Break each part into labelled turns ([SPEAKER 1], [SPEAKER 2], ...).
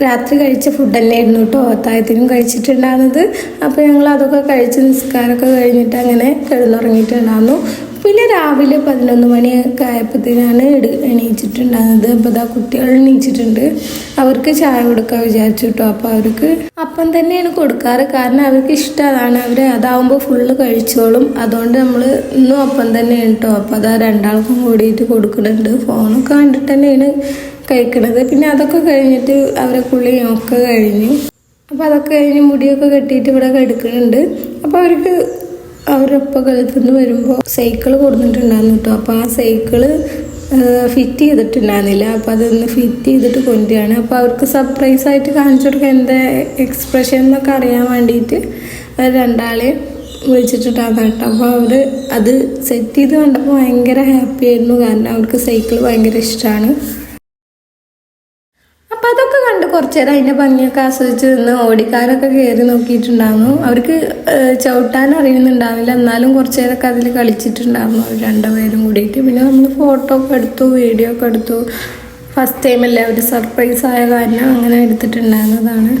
[SPEAKER 1] രാത്രി കഴിച്ച ഫുഡ് തന്നെയായിരുന്നു കേട്ടോ അത്തായത്തിനും കഴിച്ചിട്ടുണ്ടായിരുന്നത്. അപ്പോൾ ഞങ്ങൾ അതൊക്കെ കഴിച്ച് നിസ്കാരമൊക്കെ കഴിഞ്ഞിട്ട് അങ്ങനെ കിടന്നുറങ്ങിയിട്ടുണ്ടായിരുന്നു. പിന്നെ രാവിലെ പതിനൊന്ന് മണിയൊക്കെ ആയപ്പോഴത്തേനാണ് എടു എണീച്ചിട്ടുണ്ടാകുന്നത് അപ്പോൾ ഇതാ കുട്ടികൾ എണീച്ചിട്ടുണ്ട്. അവർക്ക് ചായ കൊടുക്കാൻ വിചാരിച്ചു കേട്ടോ അപ്പോൾ അവർക്ക് അപ്പം തന്നെയാണ് കൊടുക്കാറ്. കാരണം അവർക്ക് ഇഷ്ടമാണ്. അവർ അതാവുമ്പോൾ ഫുള്ള് കഴിച്ചോളും. അതുകൊണ്ട് നമ്മൾ ഇന്നും അപ്പം തന്നെയാണ് കേട്ടോ അപ്പോൾ അതാ രണ്ടാൾക്കും കൂടിയിട്ട് കൊടുക്കുന്നുണ്ട്. ഫോണൊക്കെ കണ്ടിട്ട് തന്നെയാണ് കഴിക്കണത്. പിന്നെ അതൊക്കെ കഴിഞ്ഞിട്ട് അവരെ കുളിയും ഒക്കെ കഴിഞ്ഞു. അപ്പോൾ അതൊക്കെ കഴിഞ്ഞ് മുടിയൊക്കെ കെട്ടിയിട്ട് ഇവിടെ എടുക്കുന്നുണ്ട് അപ്പോൾ അവർക്ക് അവരൊപ്പം ഗൾഫിൽ നിന്ന് വരുമ്പോൾ സൈക്കിൾ കൊടുത്തിട്ടുണ്ടായിരുന്നു കേട്ടോ അപ്പോൾ ആ സൈക്കിൾ ഫിറ്റ് ചെയ്തിട്ടുണ്ടായിരുന്നില്ല. അപ്പോൾ അതൊന്ന് ഫിറ്റ് ചെയ്തിട്ട് കൊണ്ടുവരികയാണ്. അപ്പോൾ അവർക്ക് സർപ്രൈസ് ആയിട്ട് കാണിച്ചു കൊടുക്കാൻ എന്റെ എക്സ്പ്രഷൻ എന്നൊക്കെ അറിയാൻ വേണ്ടിയിട്ട് രണ്ടാളെ വിളിച്ചിട്ടുണ്ടായിരുന്നു കേട്ടോ. അപ്പോൾ അവർ അത് സെറ്റ് ചെയ്ത് കണ്ടപ്പോൾ ഭയങ്കര ഹാപ്പി ആയിരുന്നു. കാരണം അവർക്ക് സൈക്കിൾ ഭയങ്കര ഇഷ്ടമാണ് അപ്പം അതൊക്കെ കണ്ട് കുറച്ച് നേരം അതിന്റെ ഭംഗിയൊക്കെ ആസ്വദിച്ച് നിന്ന് ഓടിക്കാരൊക്കെ കയറി നോക്കിയിട്ടുണ്ടായിരുന്നു. അവർക്ക് ചവിട്ടാൻ അറിയുന്നുണ്ടാവില്ല. എന്നാലും കുറച്ച് നേരമൊക്കെ അതിൽ കളിച്ചിട്ടുണ്ടായിരുന്നു അവർ രണ്ടുപേരും കൂടിയിട്ട്. പിന്നെ നമ്മൾ ഫോട്ടോ ഒക്കെ എടുത്തു വീഡിയോ ഒക്കെ എടുത്തു. ഫസ്റ്റ് ടൈമല്ലേ അവർ സർപ്രൈസ് ആയ കാരണം അങ്ങനെ എടുത്തിട്ടുണ്ടായിരുന്നതാണ്.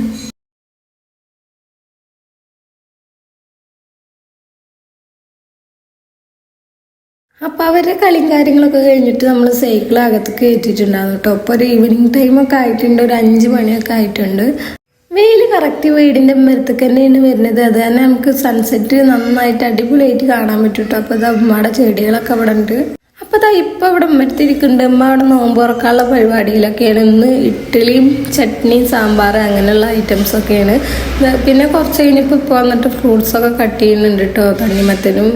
[SPEAKER 1] അപ്പോൾ അവരുടെ കളിയും കാര്യങ്ങളൊക്കെ കഴിഞ്ഞിട്ട് നമ്മൾ സൈക്കിൾ അകത്ത് കയറ്റിയിട്ടുണ്ടാകും കേട്ടോ അപ്പോൾ ഒരു ഈവനിങ് ടൈമൊക്കെ ആയിട്ടുണ്ട് ഒരു അഞ്ച് മണിയൊക്കെ ആയിട്ടുണ്ട്. വെയിൽ കറക്റ്റ് വീടിന്റെ മരത്തേക്ക് തന്നെയാണ് വരുന്നത്. അത് തന്നെ നമുക്ക് സൺസെറ്റ് നന്നായിട്ട് അടിപൊളിയായിട്ട് കാണാൻ പറ്റും കേട്ടോ അപ്പോൾ ഇത് അമ്മയുടെ ചെടികളൊക്കെ അവിടെ ഉണ്ട്. അപ്പോൾ അതാ ഇപ്പോൾ ഇവിടെ ഉമ്മരത്തിരിക്കുന്നുണ്ട് അമ്മ അവിടെ നോമ്പ് തുറക്കാനുള്ള പരിപാടിയിലൊക്കെയാണ്. ഇന്ന് ഇഡ്ഡലിയും ചട്നിയും സാമ്പാർ അങ്ങനെയുള്ള ഐറ്റംസ് ഒക്കെയാണ്. ഇത് പിന്നെ കുറച്ച് കഴിഞ്ഞപ്പോൾ ഇപ്പോൾ വന്നിട്ട് ഫ്രൂട്ട്സൊക്കെ കട്ട് ചെയ്യുന്നുണ്ട് കേട്ടോ തണ്ണിമത്തനും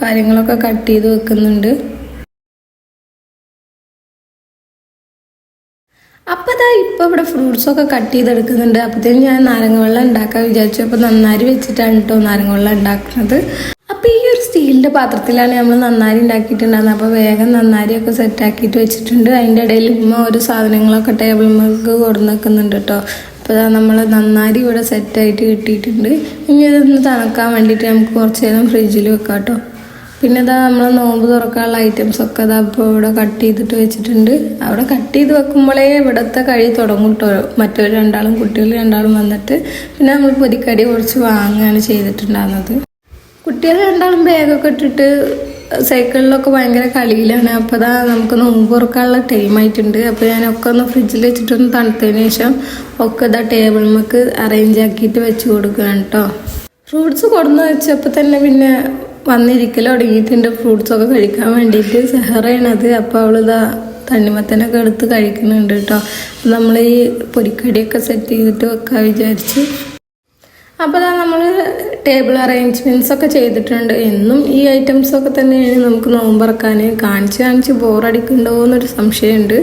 [SPEAKER 1] കാര്യങ്ങളൊക്കെ കട്ട് ചെയ്ത് വെക്കുന്നുണ്ട്. അപ്പോൾ അതാ ഇപ്പോൾ ഇവിടെ ഫ്രൂട്ട്സൊക്കെ കട്ട് ചെയ്തെടുക്കുന്നുണ്ട്. അപ്പോഴത്തേനും ഞാൻ നാരങ്ങ വെള്ളം ഉണ്ടാക്കാൻ വിചാരിച്ചു. അപ്പോൾ നന്നാരി വെച്ചിട്ടാണ് കേട്ടോ നാരങ്ങ വെള്ളം ഉണ്ടാക്കുന്നത്. അപ്പോൾ ഈ ഒരു സ്റ്റീലിന്റെ പാത്രത്തിലാണ് നമ്മൾ നന്നാരി ഉണ്ടാക്കിയിട്ടുണ്ടായിരുന്നത്. അപ്പോൾ വേഗം നന്നാരിയൊക്കെ സെറ്റാക്കിയിട്ട് വെച്ചിട്ടുണ്ട്. അതിന്റെ ഇടയിൽ ഉമ്മ ഒരു സാധനങ്ങളൊക്കെ ടേബിൾ മുക്ക് കൊടുന്ന് വെക്കുന്നുണ്ട് കേട്ടോ അപ്പോൾ ഇതാ നമ്മൾ നന്നാരി ഇവിടെ സെറ്റായിട്ട് കിട്ടിയിട്ടുണ്ട്. ഇനി ഇതൊന്ന് തണുക്കാൻ വേണ്ടിയിട്ട് നമുക്ക് കുറച്ച് നേരം ഫ്രിഡ്ജിൽ വെക്കാം കേട്ടോ പിന്നെ ഇതാ നമ്മൾ നോമ്പ് തുറക്കാനുള്ള ഐറ്റംസ് ഒക്കെ ഇതാ ഇപ്പോൾ ഇവിടെ കട്ട് ചെയ്തിട്ട് വെച്ചിട്ടുണ്ട്. അവിടെ കട്ട് ചെയ്ത് വെക്കുമ്പോഴേ ഇവിടുത്തെ കഴി തുടങ്ങും കേട്ടോ മറ്റൊരു രണ്ടാളും കുട്ടികൾ രണ്ടാളും വന്നിട്ട് പിന്നെ നമ്മൾ പൊരിക്കടി കുറച്ച് വാങ്ങുകയാണ് ചെയ്തിട്ടുണ്ടായിരുന്നത് കുട്ടികൾ രണ്ടാളും ബാഗൊക്കെ ഇട്ടിട്ട് സൈക്കിളിലൊക്കെ ഭയങ്കര കളിയിലാണ്. അപ്പോൾ അതാ നമുക്ക് നോമ്പ് തുറക്കാനുള്ള ടൈം ആയിട്ടുണ്ട്. അപ്പോൾ ഞാനൊക്കെ ഒന്ന് ഫ്രിഡ്ജിൽ വെച്ചിട്ടൊന്ന് തണുത്തതിന് ശേഷം ഒക്കെ ഇതാ ടേബിൾ നമുക്ക് അറേഞ്ച് ആക്കിയിട്ട് വെച്ച് കൊടുക്കുകയാണ് കേട്ടോ ഫ്രൂട്ട്സ് കൊടുന്ന് വെച്ചപ്പോൾ തന്നെ പിന്നെ വന്നിരിക്കൽ ഫ്രൂട്ട്സ് ഒക്കെ കഴിക്കാൻ വേണ്ടിയിട്ട് സെഹറയാണത്. അപ്പോൾ അവളിതാ തണ്ണിമത്തനൊക്കെ എടുത്ത് കഴിക്കുന്നുണ്ട് കേട്ടോ നമ്മൾ ഈ പൊരിക്കടിയൊക്കെ സെറ്റ് ചെയ്തിട്ട് വെക്കാൻ വിചാരിച്ചു. അപ്പോൾ നമ്മൾ ടേബിൾ അറേഞ്ച്മെന്റ്സ് ഒക്കെ ചെയ്തിട്ടുണ്ട്. എന്നും ഈ ഐറ്റംസ് ഒക്കെ തന്നെയാണ് നമുക്ക് നോമ്പറക്കാൻ കാണിച്ച് കാണിച്ച് ബോറടിക്കുന്നുണ്ടോ എന്നൊരു സംശയമുണ്ട്.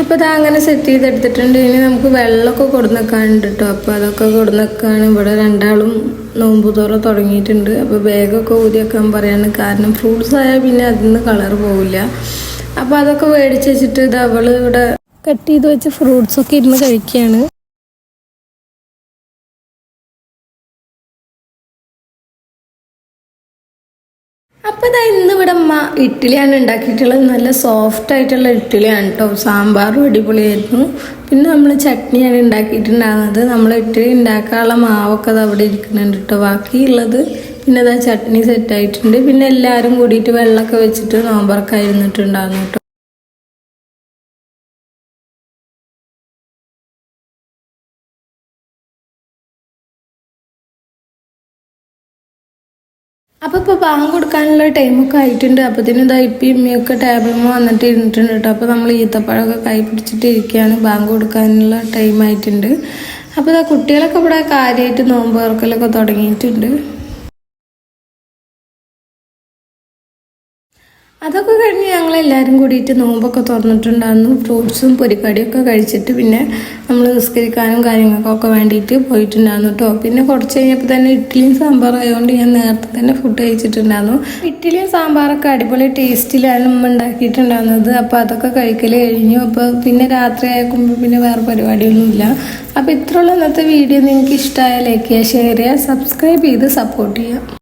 [SPEAKER 1] അപ്പോൾ അത് അങ്ങനെ സെറ്റ് ചെയ്തെടുത്തിട്ടുണ്ട്. ഇനി നമുക്ക് വെള്ളമൊക്കെ കൊടുന്നേക്കാനുണ്ട് കേട്ടോ അപ്പോൾ അതൊക്കെ കൊടുന്നേക്കാണ് ഇവിടെ രണ്ടാളും നോമ്പ് തുറ തുടങ്ങിയിട്ടുണ്ട്. അപ്പോൾ ബാഗൊക്കെ ഊരിയൊക്കാൻ പറയാണ് കാരണം ഫ്രൂട്ട്സ് ആയാൽ പിന്നെ അതിൽ നിന്ന് കളർ പോവില്ല. അപ്പോൾ അതൊക്കെ മേടിച്ച് വെച്ചിട്ട് ഇത് അവൾ ഇവിടെ കട്ട് ചെയ്ത് വെച്ച ഫ്രൂട്ട്സൊക്കെ ഇരുന്ന് കഴിക്കുകയാണ് ഇവിടെ അമ്മ ഇഡ്ഡലിയാണ് ഉണ്ടാക്കിയിട്ടുള്ളത്. നല്ല സോഫ്റ്റ് ആയിട്ടുള്ള ഇഡ്ഡലിയാണ് കേട്ടോ സാമ്പാറും അടിപൊളിയായിരുന്നു. പിന്നെ നമ്മൾ ചട്നിയാണ് ഉണ്ടാക്കിയിട്ടുണ്ടാകുന്നത് നമ്മൾ ഇഡ്ഡലി ഉണ്ടാക്കാനുള്ള മാവൊക്കെ അത് അവിടെ ഇരിക്കുന്നുണ്ട് കേട്ടോ ബാക്കിയുള്ളത് പിന്നെ അതാ ചട്നി സെറ്റായിട്ടുണ്ട് പിന്നെ എല്ലാവരും കൂടിയിട്ട് വെള്ളമൊക്കെ വെച്ചിട്ട് നോമ്പറൊക്കെ ഇരുന്നിട്ടുണ്ടാകുന്നു കേട്ടോ അപ്പോൾ ഇപ്പോൾ ബാങ്ക് കൊടുക്കാനുള്ള ടൈമൊക്കെ ആയിട്ടുണ്ട്. അപ്പോൾ ഇതാ ഇപ്പം ഇമ്മയൊക്കെ ടേബിളിൽ വന്നിട്ട് ഇരുന്നിട്ടുണ്ട് കേട്ടോ അപ്പോൾ നമ്മൾ ഈത്തപ്പഴമൊക്കെ കൈ പിടിച്ചിട്ട് ഇരിക്കുകയാണ് ബാങ്ക് കൊടുക്കാനുള്ള ടൈം ആയിട്ടുണ്ട്. അപ്പോൾ ഇതാ കുട്ടികളൊക്കെ ഇവിടെ കാര്യമായിട്ട് നോമ്പ് തുറക്കലൊക്കെ തുടങ്ങിയിട്ടുണ്ട്. അതൊക്കെ കഴിഞ്ഞ് ഞങ്ങൾ എല്ലാവരും കൂടിയിട്ട് നോമ്പൊക്കെ തുറന്നിട്ടുണ്ടായിരുന്നു. ഫ്രൂട്ട്സും പൊരിക്കടിയൊക്കെ കഴിച്ചിട്ട് പിന്നെ നമ്മൾ നിസ്കരിക്കാനും കാര്യങ്ങൾക്കൊക്കെ വേണ്ടിയിട്ട് പോയിട്ടുണ്ടായിരുന്നു കേട്ടോ പിന്നെ കുറച്ച് കഴിഞ്ഞപ്പോൾ തന്നെ ഇഡ്ഡലിയും സാമ്പാറും ആയതുകൊണ്ട് ഞാൻ നേരത്തെ തന്നെ ഫുഡ് കഴിച്ചിട്ടുണ്ടായിരുന്നു. ഇഡ്ഡലിയും സാമ്പാറൊക്കെ അടിപൊളി ടേസ്റ്റിലാണ് ഉമ്മ ഉണ്ടാക്കിയിട്ടുണ്ടായിരുന്നത്. അപ്പോൾ അതൊക്കെ കഴിക്കൽ കഴിഞ്ഞു. അപ്പോൾ പിന്നെ രാത്രി പിന്നെ വേറെ പരിപാടിയൊന്നുമില്ല. അപ്പോൾ ഇത്രയുള്ള ഇന്നത്തെ വീഡിയോ. നിങ്ങൾക്ക് ഇഷ്ടമായ ലൈക്ക് ചെയ്യുക ഷെയർ ചെയ്യുക സബ്സ്ക്രൈബ് ചെയ്ത് സപ്പോർട്ട് ചെയ്യുക.